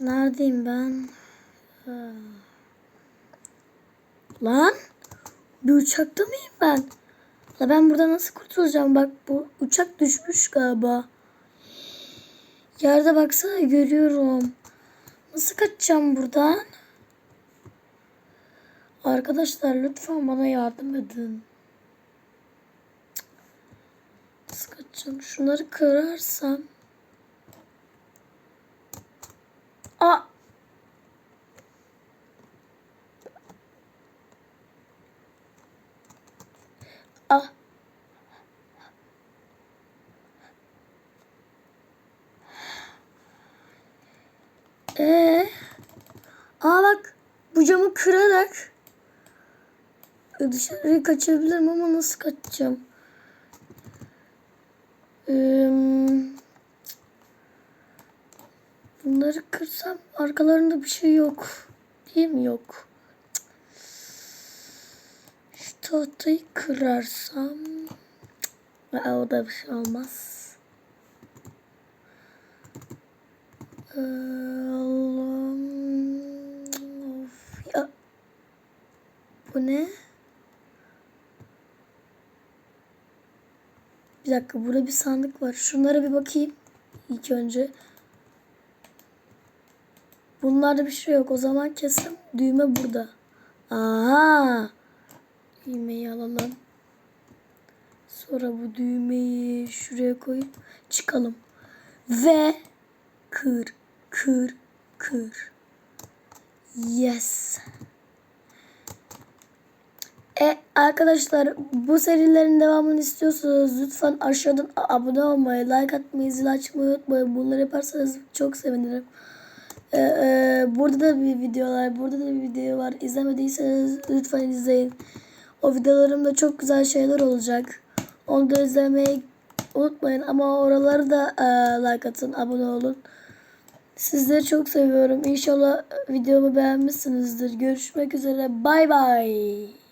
Neredeyim ben? Ha. Lan bir uçakta mıyım ben? La ben burada nasıl kurtulacağım? Bak bu uçak düşmüş galiba. Yerde baksana görüyorum. Nasıl kaçacağım buradan? Arkadaşlar lütfen bana yardım edin. Nasıl kaçacağım? Şunları kırarsam. Aa! Ah! Ee, aa bak bu camı kırarak dışarı kaçabilirim ama nasıl kaçacağım? Bunları kırsam arkalarında bir şey yok. Değil mi? Yok. Şu tahtayı kırarsam Aa, o da bir şey olmaz. Ee, Allah'ım. Of ya. Bu ne? Bir dakika burada bir sandık var. Şunlara bir bakayım. İlk önce. Bunlarda bir şey yok. O zaman kesin düğme burada. Aha. Düğmeyi alalım. Sonra bu düğmeyi şuraya koyup çıkalım. Ve kır, kır, kır. Yes. E arkadaşlar bu serilerin devamını istiyorsanız lütfen aşağıdan abone olmayı, like atmayı, zil açmayı unutmayın. Bunları yaparsanız çok sevinirim. E, e, burada da bir videolar, burada da bir video var. İzlemediyseniz lütfen izleyin. O videolarımda çok güzel şeyler olacak. Onu da izlemeyi unutmayın ama oraları da e, like atın, abone olun. Sizleri çok seviyorum. İnşallah videomu beğenmişsinizdir. Görüşmek üzere. Bay bay.